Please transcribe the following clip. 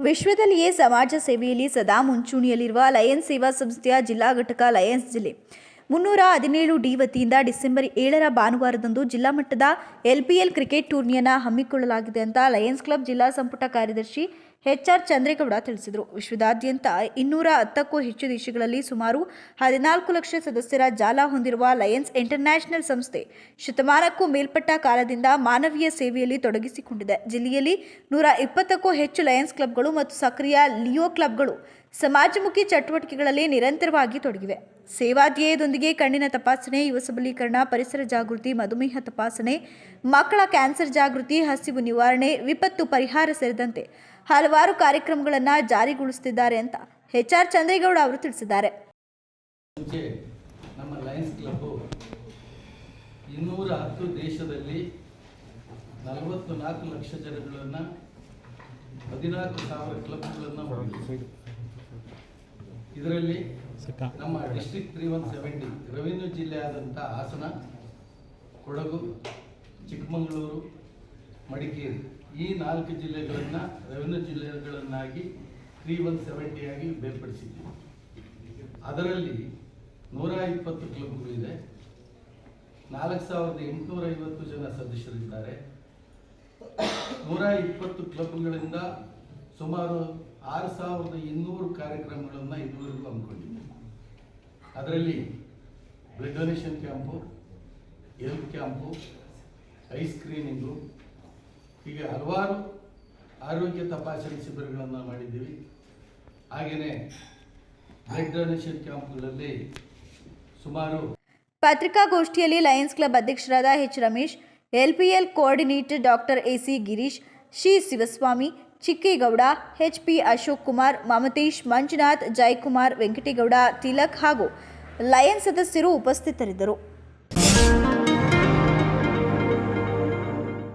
ವಿಶ್ವದಲ್ಲಿಯೇ ಸಮಾಜ ಸೇವೆಯಲ್ಲಿ ಸದಾ ಮುಂಚೂಣಿಯಲ್ಲಿರುವ ಲಯನ್ಸ್ ಸೇವಾ ಸಂಸ್ಥೆಯ ಜಿಲ್ಲಾ ಘಟಕ ಲಯನ್ಸ್ ಜಿಲ್ಲೆ. ಮುನ್ನೂರ ಹದಿನೇಳು ಡಿ ವತಿಯಿಂದ ಡಿಸೆಂಬರ್ ಏಳರ ಭಾನುವಾರದಂದು ಜಿಲ್ಲಾ ಮಟ್ಟದ ಎಲ್ಪಿಎಲ್ ಕ್ರಿಕೆಟ್ ಟೂರ್ನಿಯನ್ನು ಹಮ್ಮಿಕೊಳ್ಳಲಾಗಿದೆ ಅಂತ ಲಯನ್ಸ್ ಕ್ಲಬ್ ಜಿಲ್ಲಾ ಸಂಪುಟ ಕಾರ್ಯದರ್ಶಿ ಎಚ್ಆರ್ ಚಂದ್ರೇಗೌಡ ತಿಳಿಸಿದರು. ವಿಶ್ವದಾದ್ಯಂತ ಇನ್ನೂರ ಹತ್ತಕ್ಕೂ ಹೆಚ್ಚು ದೇಶಗಳಲ್ಲಿ ಸುಮಾರು ಹದಿನಾಲ್ಕು ಲಕ್ಷ ಸದಸ್ಯರ ಜಾಲ ಹೊಂದಿರುವ ಲಯನ್ಸ್ ಇಂಟರ್ನ್ಯಾಷನಲ್ ಸಂಸ್ಥೆ ಶತಮಾನಕ್ಕೂ ಮೇಲ್ಪಟ್ಟ ಕಾಲದಿಂದ ಮಾನವೀಯ ಸೇವೆಯಲ್ಲಿ ತೊಡಗಿಸಿಕೊಂಡಿದೆ. ಜಿಲ್ಲೆಯಲ್ಲಿ ನೂರ ಇಪ್ಪತ್ತಕ್ಕೂ ಹೆಚ್ಚು ಲಯನ್ಸ್ ಕ್ಲಬ್ಗಳು ಮತ್ತು ಸಕ್ರಿಯ ಲಿಯೋ ಕ್ಲಬ್ಗಳು ಸಮಾಜಮುಖಿ ಚಟುವಟಿಕೆಗಳಲ್ಲಿ ನಿರಂತರವಾಗಿ ತೊಡಗಿವೆ. ಸೇವಾಧ್ಯಯದೊಂದಿಗೆ ಕಣ್ಣಿನ ತಪಾಸಣೆ, ಯುವ ಸಬಲೀಕರಣ, ಪರಿಸರ ಜಾಗೃತಿ, ಮಧುಮೇಹ ತಪಾಸಣೆ, ಮಕ್ಕಳ ಕ್ಯಾನ್ಸರ್ ಜಾಗೃತಿ, ಹಸಿವು ನಿವಾರಣೆ, ವಿಪತ್ತು ಪರಿಹಾರ ಸೇರಿದಂತೆ ಹಲವಾರು ಕಾರ್ಯಕ್ರಮಗಳನ್ನು ಜಾರಿಗೊಳಿಸುತ್ತಿದ್ದಾರೆ ಅಂತ ಎಚ್ ಆರ್ ಚಂದ್ರೇಗೌಡ ಅವರು ತಿಳಿಸಿದ್ದಾರೆ. ನಮ್ಮ ಲಯನ್ಸ್ ಕ್ಲಬ್ ಇನ್ನೂರ ಹತ್ತು ದೇಶದಲ್ಲಿ ನಲವತ್ತು ನಾಲ್ಕು ಲಕ್ಷ ಜನಗಳನ್ನು ಹದಿನಾಲ್ಕು ಸಾವಿರ ಕ್ಲಬ್ಗಳನ್ನು ಇದರಲ್ಲಿ ನಮ್ಮ district three one seventy revenue ಜಿಲ್ಲೆ ಆದಂಥ ಹಾಸನ, ಕೊಡಗು, ಚಿಕ್ಕಮಗಳೂರು, ಮಡಿಕೇರಿ. ಈ ನಾಲ್ಕು ಜಿಲ್ಲೆಗಳನ್ನು ರೆವೆನ್ಯೂ ಜಿಲ್ಲೆಗಳನ್ನಾಗಿ ತ್ರೀ ಒನ್ ಸೆವೆಂಟಿಯಾಗಿ ಬೇರ್ಪಡಿಸಿದ್ದೀವಿ. ಅದರಲ್ಲಿ ನೂರ ಇಪ್ಪತ್ತು ಕ್ಲಬ್ಗಳಿದೆ. ನಾಲ್ಕು ಸಾವಿರದ ಎಂಟುನೂರ ಐವತ್ತು ಜನ ಸದಸ್ಯರಿದ್ದಾರೆ. ನೂರ ಇಪ್ಪತ್ತು ಕ್ಲಬ್ಗಳಿಂದ ಸುಮಾರು ಆರು ಸಾವಿರದ ಇನ್ನೂರು ಕಾರ್ಯಕ್ರಮಗಳನ್ನು ಇದುವರೆಗೂ ಹಮ್ಮಿಕೊಂಡಿದೆ ಅದರಲ್ಲಿ blood donation camp, health camp, eyes screening ಹೀಗೆ ಹಲವಾರು ಆರೋಗ್ಯ ತಪಾಸಣೆ ಶಿಬಿರಗಳನ್ನು ಮಾಡಿದ್ದೀವಿ. ಹಾಗೆಯೇ ಬ್ಲಡ್ ಡೊನೇಷನ್ ಕ್ಯಾಂಪ್ಗಳಲ್ಲಿ ಸುಮಾರು ಪತ್ರಿಕಾಗೋಷ್ಠಿಯಲ್ಲಿ ಲಯನ್ಸ್ ಕ್ಲಬ್ ಅಧ್ಯಕ್ಷರಾದ H Ramesh LPL coordinator doctor A C Girish, Shri Shivaswamy, Chikkegowda, H P Ashok Kumar, Mamatesh Manjunath, Jayakumar, Venkategowda, Tilak ಹಾಗೂ ಲಯನ್ಸ್ ಸದಸ್ಯರು ಉಪಸ್ಥಿತರಿದ್ದರು.